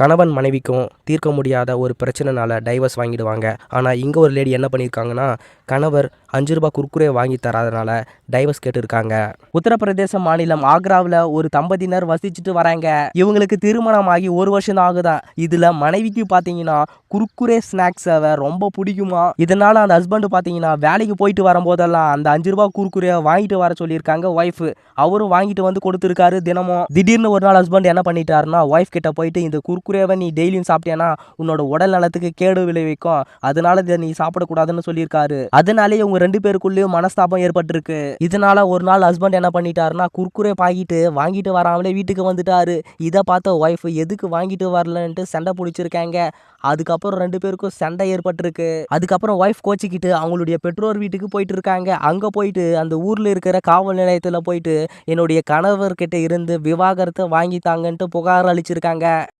கணவன் மனைவிக்கும் தீர்க்க முடியாத ஒரு பிரச்சனைனால டைவர்ஸ் வாங்கிடுவாங்க. ஆனால் இங்கே ஒரு லேடி என்ன பண்ணியிருக்காங்கன்னா கணவர் அஞ்சு ரூபா குர்குரே வாங்கி தராதனால டைவர்ஸ் கேட்டிருக்காங்க. உத்தரப்பிரதேச மாநிலம் ஆக்ராவில் ஒரு தம்பதியினர் வசிச்சுட்டு வராங்க. இவங்களுக்கு திருமணம் ஆகி ஒரு வருஷம் தான் ஆகுதான் இதில் மனைவிக்கு பார்த்தீங்கன்னா குர்குரே ஸ்நாக்ஸை ரொம்ப பிடிக்குமா? இதனால் அந்த ஹஸ்பண்ட் பார்த்தீங்கன்னா வேலைக்கு போயிட்டு வரும்போதெல்லாம் அந்த அஞ்சு ரூபாய் குர்குரே வாங்கிட்டு வர சொல்லியிருக்காங்க ஒய்ஃப் அவரும் வாங்கிட்டு வந்து கொடுத்துருக்காரு தினமும். திடீர்னு ஒரு நாள் ஹஸ்பண்ட் என்ன பண்ணிட்டாருன்னா ஒய்ஃப் கிட்ட போயிட்டு இந்த குர்குரேவை நீ டெய்லியும் சாப்பிட்டேன்னா உன்னோட உடல் நலத்துக்கு கேடு விளைவிக்கும். அதனால இதை நீ சாப்பிடக்கூடாதுன்னு சொல்லியிருக்காரு. அதனாலே இவங்க ரெண்டு பேருக்குள்ளேயும் மனஸ்தாபம் ஏற்பட்டிருக்கு. இதனால ஒரு நாள் ஹஸ்பண்ட் என்ன பண்ணிட்டாருன்னா குர்குரே பாக்கிட்டு வாங்கிட்டு வராமலே வீட்டுக்கு வந்துட்டாரு. இதை பார்த்த ஒய்ஃப் எதுக்கு வாங்கிட்டு வரலன்ட்டு சண்டை பிடிச்சிருக்காங்க. அதுக்கப்புறம் ரெண்டு பேருக்கும் சண்டை ஏற்பட்டிருக்கு. அதுக்கப்புறம் ஒய்ஃப் கோச்சிக்கிட்டு அவங்களுடைய பெற்றோர் வீட்டுக்கு போயிட்டு இருக்காங்க அங்கே போயிட்டு அந்த ஊரில் இருக்கிற காவல் நிலையத்தில் போயிட்டு என்னுடைய கணவர்கிட்ட இருந்து விவாகரத்தை வாங்கித்தாங்கன்ட்டு புகார் அளிச்சிருக்காங்க.